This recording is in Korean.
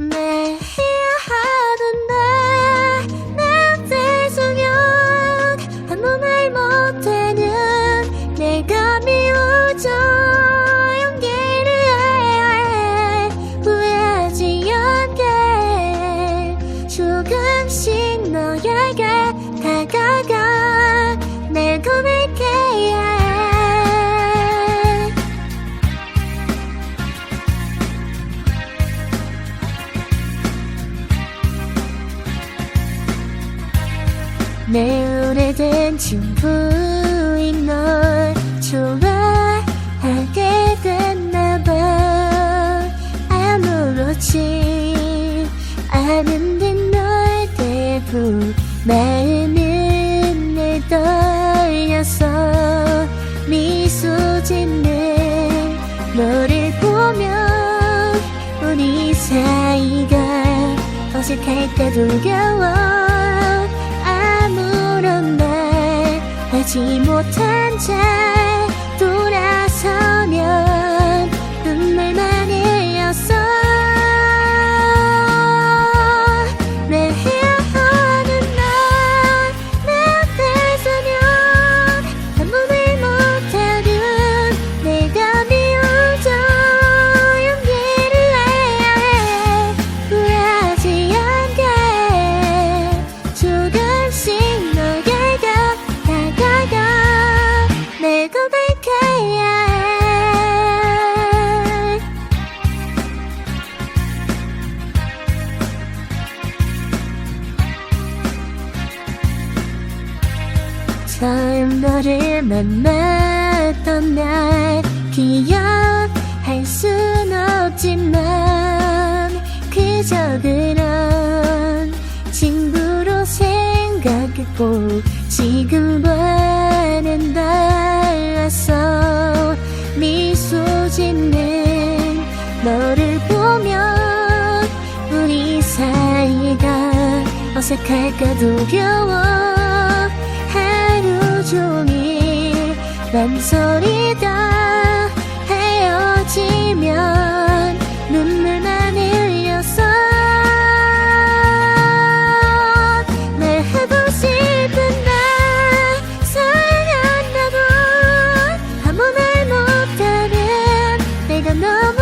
man. 내 오래된 친구인 널 좋아하게 됐나봐. 아무렇지 않은데 널 대부 마음은 늘 떨려서 미소 짓는 너를 보면 우리 사이가 어색할까 두려워 말 하지 못한 채 처음 너를 만났던 날 기억할 순 없지만 그저 그런 친구로 생각했고 지금과는 달라서 미소 짓는 너를 보면 우리 사이가 어색할까 두려워 종일 맘소리다 헤어지면 눈물만 흘렸어 날 하고 싶은 날 사랑한다고 아무 말 못하는 내가 너무